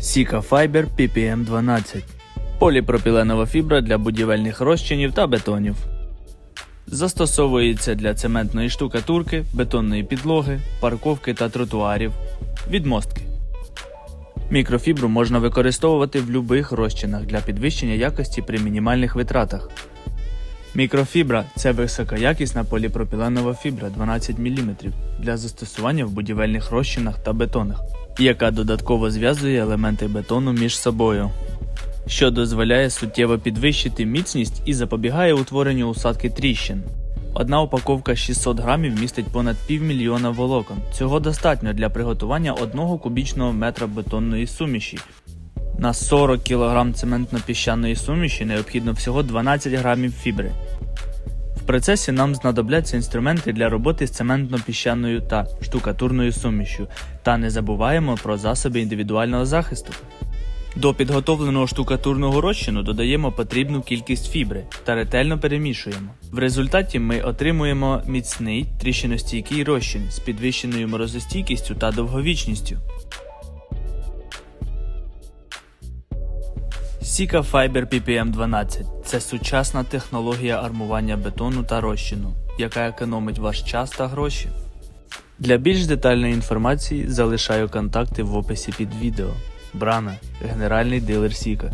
Sika Fiber PPM 12 Поліпропіленова фібра для будівельних розчинів та бетонів. Застосовується для цементної штукатурки, бетонної підлоги, парковки та тротуарів, відмостки. Мікрофібру можна використовувати в будь-яких розчинах для підвищення якості при мінімальних витратах. Мікрофібра це високоякісна поліпропіленова фібра 12 мм для застосування в будівельних розчинах та бетонах, яка додатково зв'язує елементи бетону між собою, що дозволяє суттєво підвищити міцність і запобігає утворенню усадки тріщин. Одна упаковка 600 грамів містить понад півмільйона волокон. Цього достатньо для приготування одного кубічного метра бетонної суміші. На 40 кг цементно-піщаної суміші необхідно всього 12 грамів фібри. В процесі нам знадобляться інструменти для роботи з цементно-піщаною та штукатурною сумішю, та не забуваємо про засоби індивідуального захисту. До підготовленого штукатурного розчину додаємо потрібну кількість фібри та ретельно перемішуємо. В результаті ми отримуємо міцний тріщиностійкий розчин з підвищеною морозостійкістю та довговічністю. Sika Fiber PPM 12 це сучасна технологія армування бетону та розчину, яка економить ваш час та гроші. Для більш детальної інформації залишаю контакти в описі під відео. Брана, генеральний дилер Сіка.